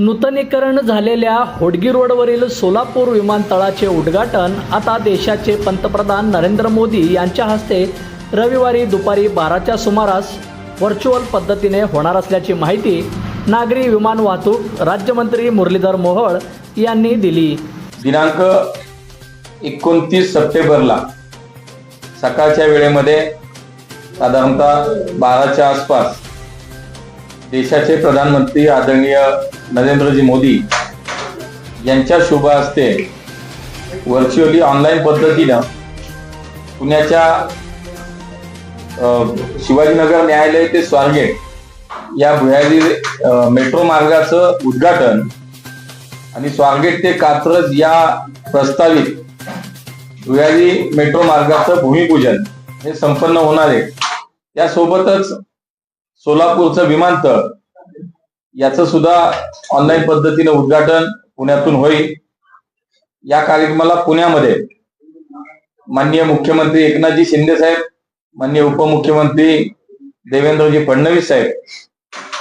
नूतनीकरण झालेल्या होडगी रोडवरील सोलापूर विमानतळाचे उद्घाटन आता देशाचे पंतप्रधान नरेंद्र मोदी यांच्या हस्ते रविवारी दुपारी बाराच्या सुमारास व्हर्च्युअल पद्धतीने होणार असल्याची माहिती नागरी विमान वाहतूक राज्यमंत्री मुरलीधर मोहोळ यांनी दिली. दिनांक एकोणतीस सप्टेंबरला सकाळच्या वेळेमध्ये साधारणतः बाराच्या आसपास देशाचे प्रधानमंत्री आदरणीय नरेंद्रजी मोदी यांच्या शुभ हस्ते व्हर्च्युअली ऑनलाईन पद्धतीनं पुण्याच्या शिवाजीनगर न्यायालय ते स्वारगेट या भुयारी मेट्रो मार्गाचं उद्घाटन आणि स्वारगेट ते कात्रज या प्रस्तावित भुयारी मेट्रो मार्गाचं भूमिपूजन हे संपन्न होणार आहे. त्यासोबतच सोलापूरचं विमानतळ याचं सुद्धा ऑनलाईन पद्धतीने उद्घाटन पुण्यातून होईल. या कार्यक्रमाला पुण्यामध्ये माननीय मुख्यमंत्री एकनाथजी शिंदे साहेब माननीय उपमुख्यमंत्री देवेंद्रजी फडणवीस साहेब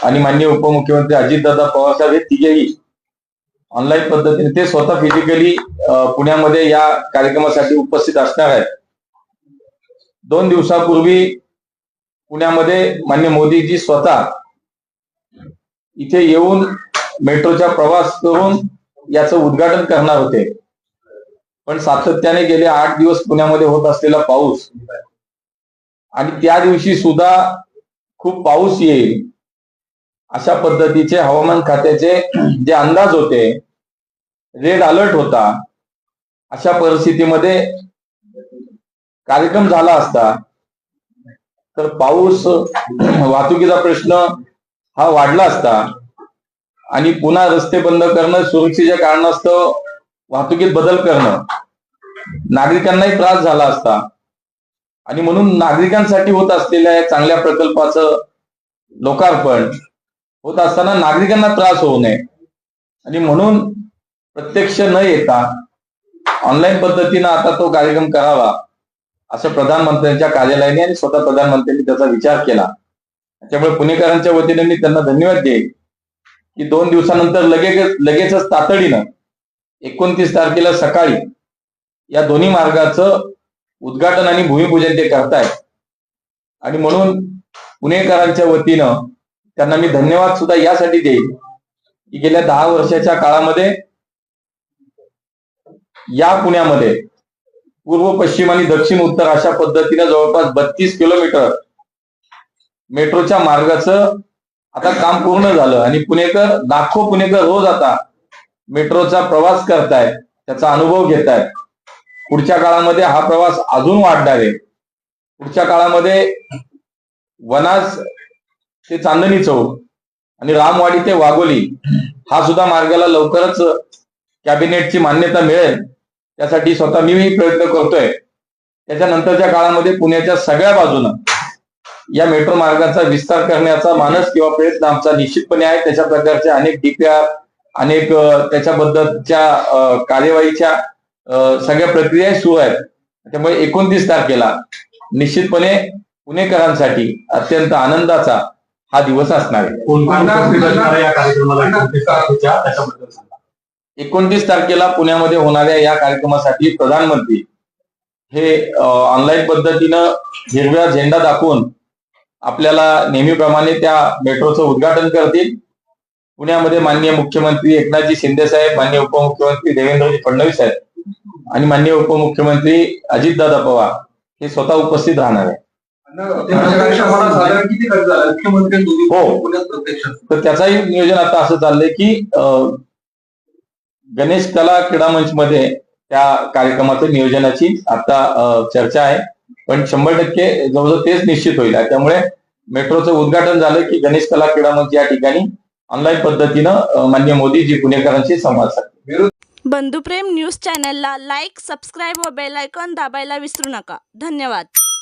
आणि माननीय उपमुख्यमंत्री अजितदादा पवार साहेब हे तिघेही ऑनलाईन पद्धतीने ते स्वतः फिजिकली पुण्यामध्ये या कार्यक्रमासाठी उपस्थित असणार आहेत. दोन दिवसापूर्वी पुण्यामध्ये मान्य मोदीजी स्वतः इथे येऊन मेट्रोचा प्रवास करून याचं उद्घाटन करणार होते. पण सातत्याने गेले आठ दिवस पुण्यामध्ये होत असलेला पाऊस. आणि त्या दिवशी सुद्धा खूप पाऊस येईल. अशा पद्धतीचे हवामान खात्याचे जे अंदाज होते रेड अलर्ट होता. अशा परिस्थितीमध्ये कार्यक्रम झाला असता तर पाऊस वाहतुकीचा प्रश्न हा वाढला असता आणि पुन्हा रस्ते बंद करणं सुरक्षेच्या कारणास्तव वाहतुकीत बदल करणं नागरिकांनाही त्रास झाला असता. आणि म्हणून नागरिकांसाठी होत असलेल्या या चांगल्या प्रकल्पाचं लोकार्पण होत असताना नागरिकांना त्रास होऊ नये. आणि म्हणून प्रत्यक्ष न येता ऑनलाईन पद्धतीनं आता तो कार्यक्रम करावा. असं प्रधानमंत्र्यांच्या कार्यालयाने आणि स्वतः प्रधानमंत्र्यांनी त्याचा विचार केला. त्यामुळे पुणेकरांच्या वतीने मी त्यांना धन्यवाद देईल की दोन दिवसानंतर लगेच लगेचच तातडीनं एकोणतीस तारखेला सकाळी या दोन्ही मार्गाचं उद्घाटन आणि भूमिपूजन ते करतायत. आणि म्हणून पुणेकरांच्या वतीनं त्यांना मी धन्यवाद सुद्धा यासाठी देईल की गेल्या दहा वर्षाच्या काळामध्ये या पुण्यामध्ये पूर्व पश्चिम आणि दक्षिण उत्तर अशा पद्धतीने जवळपास बत्तीस किलोमीटर मेट्रोच्या मार्गाचं आता काम पूर्ण झालं. आणि पुणेकर लाखो पुणेकर रोज आता मेट्रोचा प्रवास करतायत त्याचा अनुभव घेत आहेत पुढच्या काळामध्ये हा प्रवास अजून वाढणार आहे. पुढच्या काळामध्ये वनास ते चांदणी चौक आणि रामवाडी ते वाघोली हा सुद्धा मार्गाला लवकरच कॅबिनेटची मान्यता मिळेल. त्यासाठी स्वतः मीही प्रयत्न करतोय. त्याच्यानंतरच्या काळामध्ये पुण्याच्या सगळ्या बाजूनं या मेट्रो मार्गाचा विस्तार करण्याचा मानस किंवा प्रयत्न आमचा निश्चितपणे आहे. त्याच्या प्रकारच्या अनेक डीपीआर अनेक त्याच्याबद्दलच्या कार्यवाहीच्या सगळ्या प्रक्रिया सुरू आहेत. त्यामुळे एकोणतीस तारखेला निश्चितपणे पुणेकरांसाठी अत्यंत आनंदाचा हा दिवस असणार आहे. एकोणतीस तारखेला पुण्यामध्ये होणाऱ्या या कार्यक्रमासाठी प्रधानमंत्री हे ऑनलाईन पद्धतीनं हिरव्या झेंडा दाखवून आपल्याला नेहमीप्रमाणे त्या मेट्रोचं उद्घाटन करतील. पुण्यामध्ये माननीय मुख्यमंत्री एकनाथजी शिंदे साहेब माननीय उपमुख्यमंत्री देवेंद्रजी फडणवीस साहेब आणि माननीय उपमुख्यमंत्री अजितदादा पवार हे स्वतः उपस्थित राहणार आहे हो. तर त्याचाही नियोजन आता असं चाललंय की गणेश कला क्रीडा मंच मध्ये त्या कार्यक्रमाचं नियोजनाची आता चर्चा आहे. पण शंभर टक्के जवळजवळ तेच निश्चित होईल. त्यामुळे मेट्रोचं उद्घाटन झालं की गणेश कला क्रीडा मंच या ठिकाणी ऑनलाईन पद्धतीनं मान्य मोदीजी पुणेकरांशी संवाद साधतील. बंधुप्रेम न्यूज चॅनलला लाईक सबस्क्राईब व बेल आयकॉन दाबायला विसरू नका. धन्यवाद.